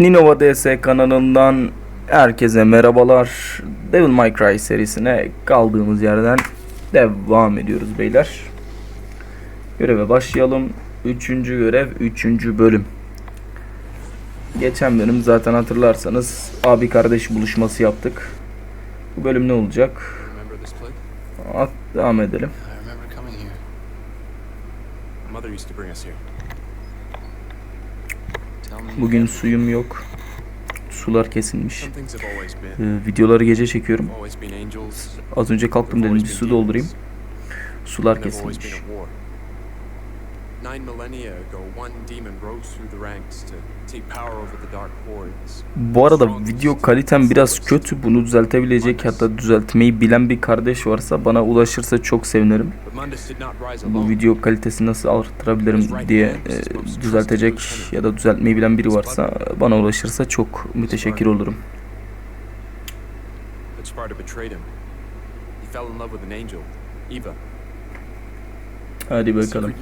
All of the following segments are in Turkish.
Ninova DS kanalından herkese merhabalar. Devil May Cry serisine kaldığımız yerden devam ediyoruz beyler. Göreve başlayalım. Üçüncü görev, üçüncü bölüm. Geçen bölüm zaten hatırlarsanız abi kardeş buluşması yaptık. Bu bölüm ne olacak? At, devam edelim. Mother used to bring us here. Bugün suyum yok. Sular kesilmiş. Ee, videoları gece çekiyorum. Az önce kalktım dedim bir su doldurayım. Sular kesilmiş. Nine millennia ago, one demon rose through the ranks to take power over the dark hordes. Bu arada video kalitem biraz kötü. Bunu düzeltebilecek hatta düzeltmeyi bilen bir kardeş varsa bana ulaşırsa çok sevinirim. Bu video kalitesini nasıl arttırabilirim diye e, düzeltecek ya da düzeltmeyi bilen biri varsa bana ulaşırsa çok müteşekkir olurum. Sparta betrayed him. He fell in love with an angel, Eva. Hadi The bakalım. secret union between angel and demon was inconceivable.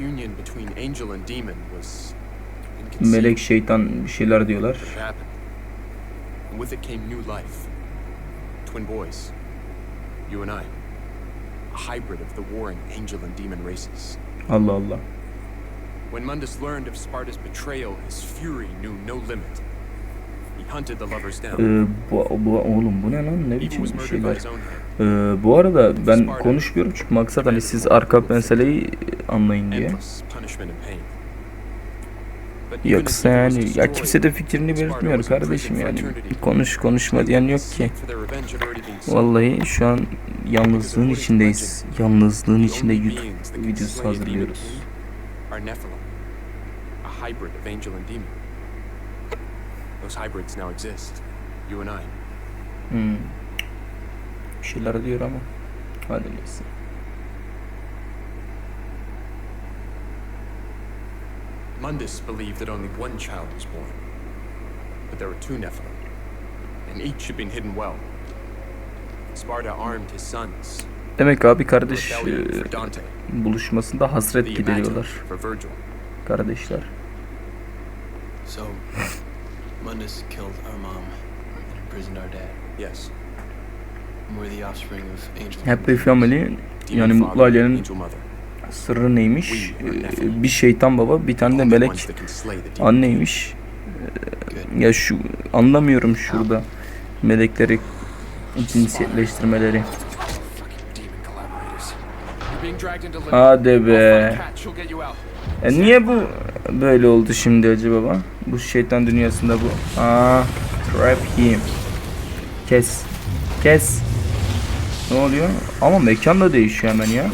Melek şeytan bir şeyler diyorlar. It happened. And with it came new life. Twin boys. You and I. A hybrid of the warring angel and demon races. Allah Allah. When Mundus learned of Sparta's betrayal, his fury knew no limit. He hunted the lovers down. Ee, bu, bu oğlum bu ne lan ne biçim şeyler. Ee, bu arada ben konuşmuyorum çünkü maksat hani siz arka meseleyi anlayın diye. Yoksa yani ya kimse de fikrini belirtmiyor kardeşim yani. konuş konuşma diyen yok ki. Vallahi şu an yalnızlığın içindeyiz. Yalnızlığın içinde YouTube videosu hazırlıyoruz. Hmm. Bir şeyler diyor ama. Hadi neyse. Mundus believed that only one child was born, but there were two Nephilim, and each had been hidden well. Sparta armed his sons. Demek abi kardeş e, buluşmasında hasret gideriyorlar kardeşler. So, Mundus killed our mom and imprisoned our dad. Yes. Happy Family yani mutlu ailenin sırrı neymiş? Ee, bir şeytan baba, bir tane de melek anneymiş. Good. Ya şu anlamıyorum şurada melekleri cinsiyetleştirmeleri. Hadi be. E niye bu böyle oldu şimdi acaba baba? Bu şeytan dünyasında bu. Aa, trap him. Kes. Kes. Ne oluyor? Ama mekan da değişiyor hemen ya.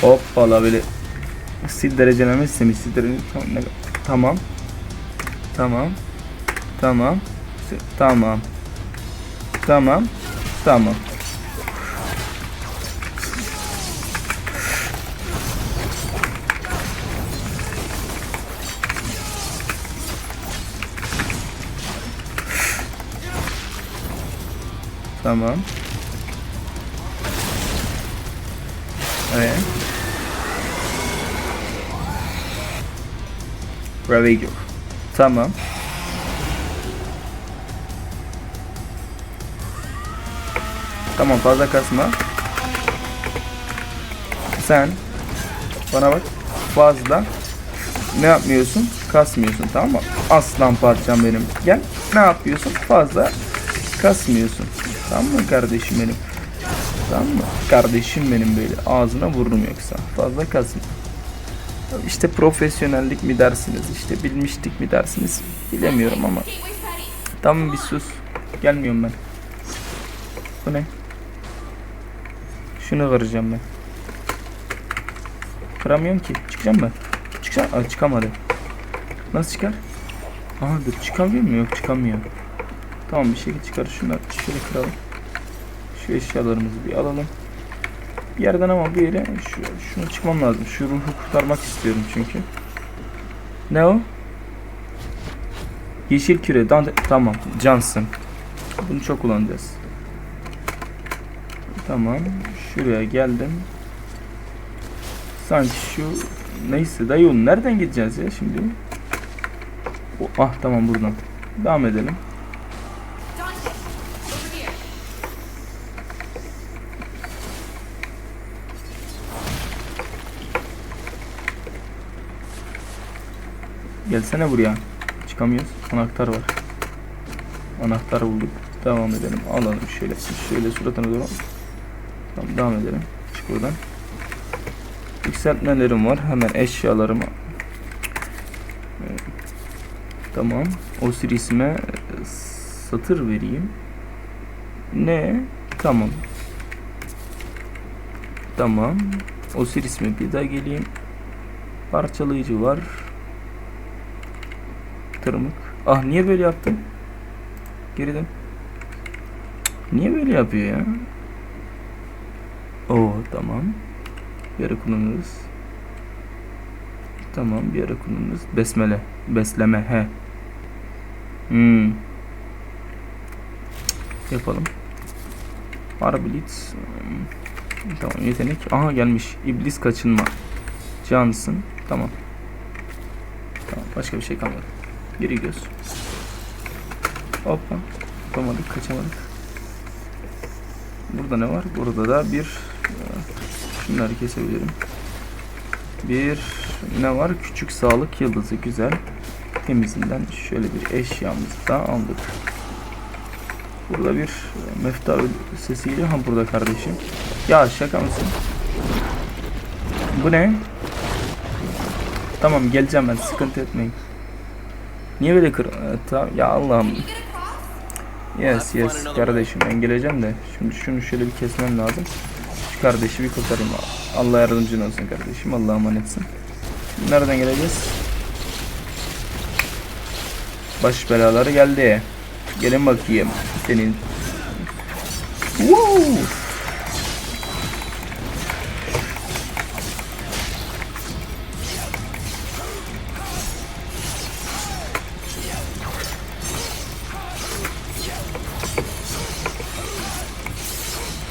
Hoppala böyle sil derecelenme sistemi. Sil derece tamam tamam. Tamam. Tamam. Tamam. Tamam. Tamam. Evet. Ravager. Tamam. Tamam fazla kasma. Sen bana bak fazla ne yapmıyorsun? Kasmıyorsun tamam mı? Aslan parçam benim. Gel ne yapıyorsun? Fazla kasmıyorsun. Tamam mı kardeşim benim? Tamam mı? Kardeşim benim böyle ağzına vururum yoksa. Fazla kasma. İşte profesyonellik mi dersiniz, işte bilmişlik mi dersiniz bilemiyorum ama. Tamam bir sus. Gelmiyorum ben. Bu ne? Şunu kıracağım ben. Kıramıyorum ki. Çıkacağım mı? Çıkacağım. Aa, çıkamadı. Nasıl çıkar? Aha dur çıkamıyor mu? Yok çıkamıyor. Tamam bir şekilde çıkar. Şunları şöyle kıralım. Şu eşyalarımızı bir alalım. Bir yerden ama bir yere şu, şunu çıkmam lazım. Şu ruhu kurtarmak istiyorum çünkü. Ne o? Yeşil küre. Dan- tamam. Cansın. Bunu çok kullanacağız. Tamam. Şuraya geldim. Sanki şu neyse dayı oğlum nereden gideceğiz ya şimdi? O, ah tamam buradan. Devam edelim. Gelsene buraya. Çıkamıyoruz. Anahtar var. Anahtar bulduk. Devam edelim. Alalım şöyle. Şöyle suratına doğru. Tamam devam edelim. Çık buradan. Yükseltmelerim var. Hemen eşyalarımı. Tamam. Osiris'ime e, satır vereyim. Ne? Tamam. Tamam. Osiris'ime bir daha geleyim. Parçalayıcı var. Tırmık. Ah niye böyle yaptın? Geri dön. Niye böyle yapıyor ya? Oo tamam. Bir ara kullanırız. Tamam bir ara kullanırız. Besmele. Besleme he. Hmm. Yapalım. Hmm. Tamam yetenek. Aha gelmiş. İblis kaçınma. Cansın. Tamam. Tamam başka bir şey kalmadı. Geri gidiyoruz. Hoppa. Yapamadık, kaçamadık. Burada ne var? Burada da bir e, şunları kesebilirim. Bir ne var? Küçük sağlık yıldızı güzel. Temizinden şöyle bir eşyamızı da aldık. Burada bir e, mefta sesiyle ha burada kardeşim. Ya şaka mısın? Bu ne? Tamam geleceğim ben sıkıntı etmeyin. Niye böyle kır... Ya Allah'ım. Yes yes kardeşim ben geleceğim de. Şimdi şunu şöyle bir kesmem lazım. Şu kardeşi bir kurtarayım. Allah yardımcın olsun kardeşim. Allah'a emanetsin. Nereden geleceğiz? Baş belaları geldi. Gelin bakayım. Senin. Woo!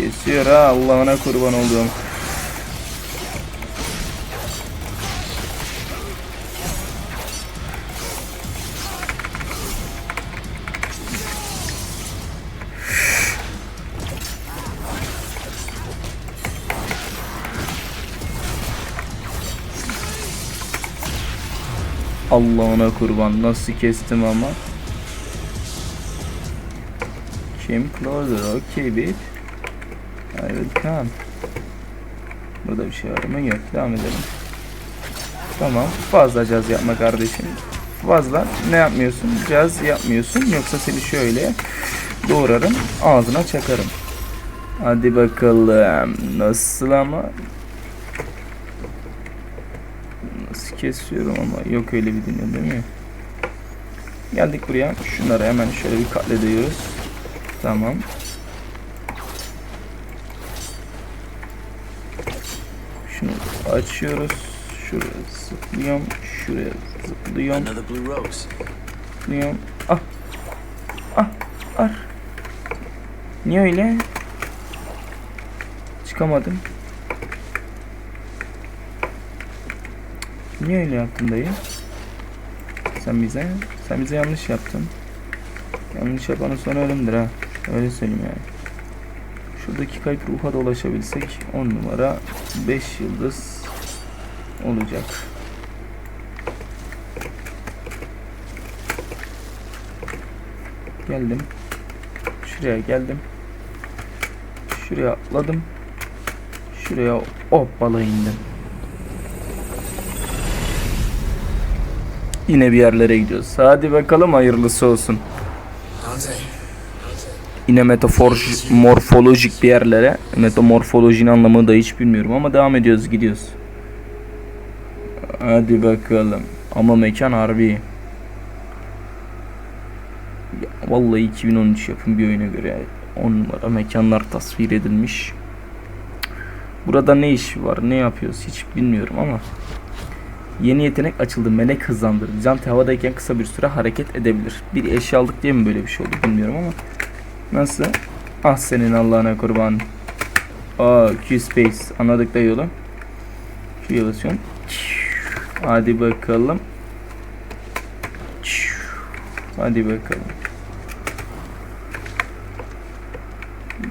Kesiyor ha Allah'ına kurban olduğum. Allah'ına kurban nasıl kestim ama. Kim closer? Okay babe. Will come. Burada bir şey var mı? Yok. Devam edelim. Tamam. Fazla caz yapma kardeşim. Fazla ne yapmıyorsun? Caz yapmıyorsun. Yoksa seni şöyle doğrarım. Ağzına çakarım. Hadi bakalım. Nasıl ama? Nasıl kesiyorum ama yok öyle bir dünya değil mi? Geldik buraya. Şunları hemen şöyle bir katlediyoruz. Tamam. Şunu açıyoruz. Şuraya zıplıyorum. Şuraya zıplıyorum. Another blue rose. Zıplıyorum. Ah. Ah. Ar. Niye öyle? Çıkamadım. Niye öyle yaptın dayı? Sen bize, sen bize yanlış yaptın. Yanlış yapanın sonu ölümdür ha. Öyle söyleyeyim yani. Şuradaki kayıp ruha da ulaşabilsek 10 numara 5 yıldız olacak. Geldim. Şuraya geldim. Şuraya atladım. Şuraya hoppala indim. Yine bir yerlere gidiyoruz. Hadi bakalım hayırlısı olsun. Yine metafor morfolojik bir yerlere. Metamorfolojinin anlamını da hiç bilmiyorum ama devam ediyoruz gidiyoruz. Hadi bakalım. Ama mekan harbi. Ya, vallahi 2013 yapım bir oyuna göre 10 numara mekanlar tasvir edilmiş. Burada ne iş var? Ne yapıyoruz? Hiç bilmiyorum ama. Yeni yetenek açıldı. Melek hızlandırdı. Jant havadayken kısa bir süre hareket edebilir. Bir eşya aldık diye mi böyle bir şey oldu bilmiyorum ama. Nasıl? Ah senin Allah'ına kurban. Aa Q space. Anladık da yolu. Q'ya basıyorum. Hadi bakalım. Hadi bakalım.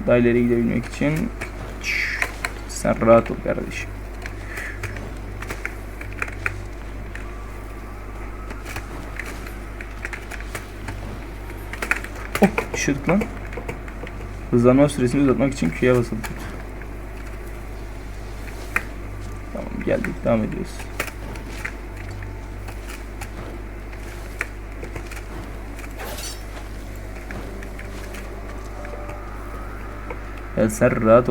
Daha ileri gidebilmek için sen rahat ol kardeşim. Oh düşürdük lan. Hızlanma süresini uzatmak için Q'ya basıldı. Tamam geldik devam ediyoruz. Ya sen rahat.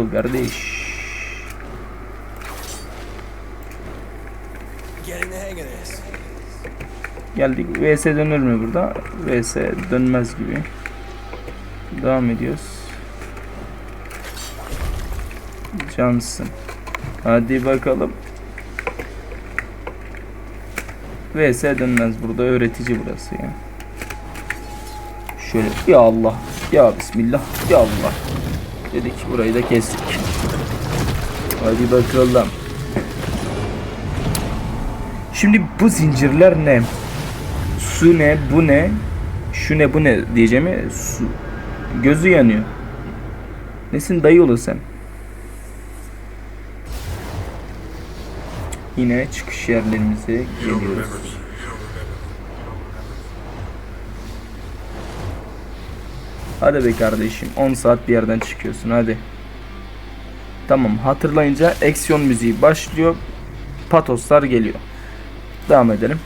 Geldik. VS dönür mü burada? VS dönmez gibi. Devam ediyoruz. Johnson. Hadi bakalım. VS dönmez burada. Öğretici burası ya. Şöyle. Ya Allah. Ya Bismillah. Ya Allah. Dedik burayı da kestik. Hadi bakalım. Şimdi bu zincirler ne? Su ne? Bu ne? Şu ne? Bu ne? Diyeceğimi su. Gözü yanıyor. Nesin dayı oğlu sen? Yine çıkış yerlerimize geliyoruz. Hadi be kardeşim 10 saat bir yerden çıkıyorsun hadi. Tamam hatırlayınca aksiyon müziği başlıyor. Patoslar geliyor. Devam edelim.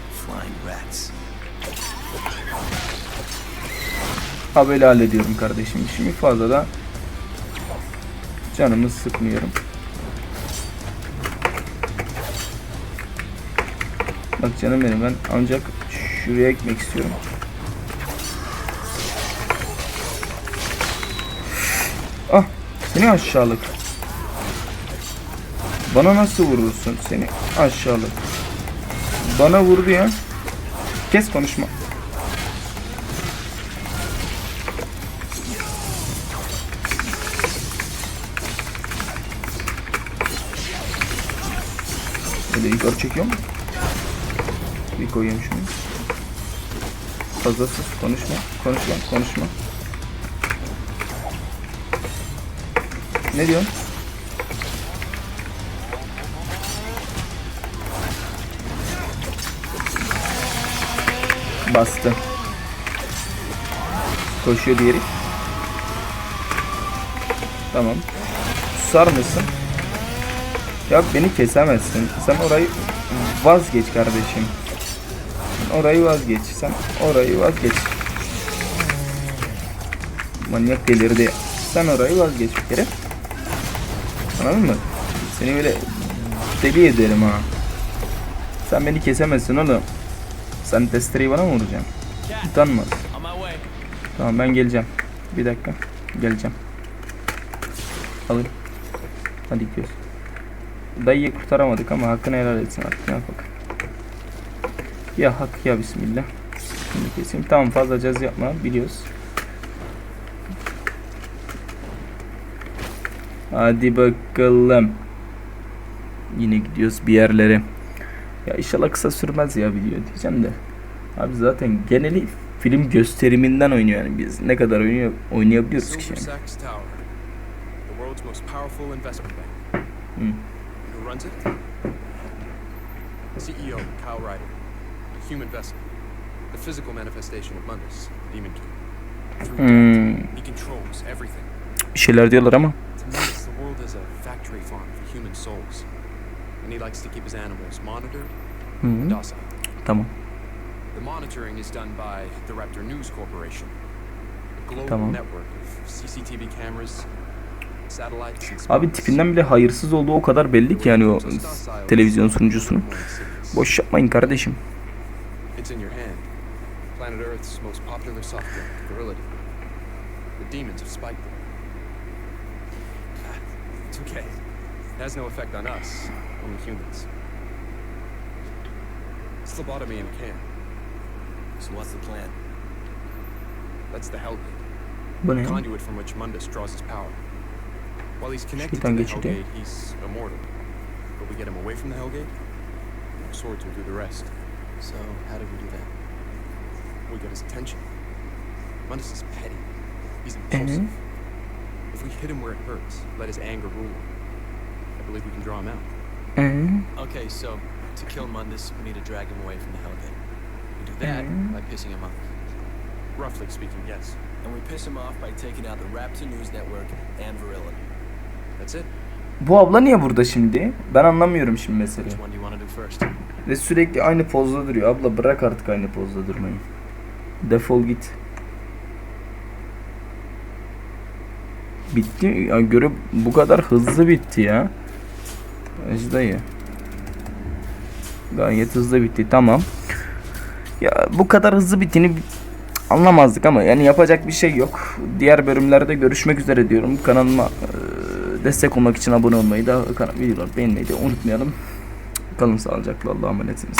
Ha böyle hallediyorum kardeşim işimi fazla da canımı sıkmıyorum. Bak canım benim ben ancak şuraya gitmek istiyorum. Seni aşağılık. Bana nasıl vurursun seni aşağılık. Bana vurdu ya. Kes konuşma. Böyle yukarı çekiyorum. Bir koyayım şunu. Fazlasız konuşma. Konuşma. Konuşma. Ne diyorsun? Bastı. Koşuyor diğeri. Tamam. Susar mısın? Ya beni kesemezsin. Sen orayı vazgeç kardeşim. Orayı vazgeç. Sen orayı vazgeç. Manyak delirdi. Sen orayı vazgeç bir kere. Anladın mı? Seni böyle deli ederim ha. Sen beni kesemezsin oğlum. Sen testereyi bana mı vuracaksın? Utanmaz. Tamam ben geleceğim. Bir dakika. Geleceğim. Alayım. Hadi gidiyoruz. Dayıyı kurtaramadık ama hakkını helal etsin artık. Ne yapak? Ya hak ya bismillah. Şimdi keseyim. Tamam fazla caz yapma. Biliyoruz. Hadi bakalım. Yine gidiyoruz bir yerlere. Ya inşallah kısa sürmez ya video diyeceğim de. Abi zaten geneli film gösteriminden oynuyor yani biz. Ne kadar oynuyor oynayabiliyoruz ki yani. Hmm. CEO Kyle Ryder, a human vessel, the physical manifestation of Mundus, Demon King. Through Hmm. He controls everything. Bir şeyler diyorlar ama. To Mundus, the world is a factory farm for human souls, and he likes to keep his animals monitored Hı and docile. Tamam. The monitoring is done by the Raptor News Corporation, a global Tamam. network of CCTV cameras, satellites, and Abi tipinden bile hayırsız olduğu o kadar belli ki yani o televizyon sunucusunun. Boş yapmayın kardeşim. It's in your hand. Planet Earth's most popular software, Virility. The demons have spiked them. It's okay. It has no effect on us, only humans. It's lobotomy in a can. So what's the plan? That's the Hellgate, Bu ne? conduit from which Mundus draws his power. While he's connected to Şeytan the. Hellgate, he's immortal. But we get him away from the Hellgate, our swords will do the rest. So how do we do that? We get his attention. Mundus is petty. He's Ee? impulsive. If we hit him where it hurts, let his anger rule him, I believe we can draw him out. Ee? Okay, so to kill Mundus, we need to drag him away from the Hellgate. We do that Mhm. by pissing him off. Roughly speaking, yes. And we piss him off by taking out the Raptor News Network and Virility. That's it. Bu abla niye burada şimdi? Ben anlamıyorum şimdi meseleyi. Which one do you want to do first? Ve sürekli aynı pozda duruyor. Abla bırak artık aynı pozda durmayı. Defol git. Bitti. Ya göre bu kadar hızlı bitti ya. Dayı. Gayet hızlı bitti. Tamam. Ya bu kadar hızlı bittiğini bi- anlamazdık ama yani yapacak bir şey yok. Diğer bölümlerde görüşmek üzere diyorum. Kanalıma eee, destek olmak için abone olmayı da videoları beğenmeyi de unutmayalım. Kalın sağlıcakla Allah'a emanetsiniz.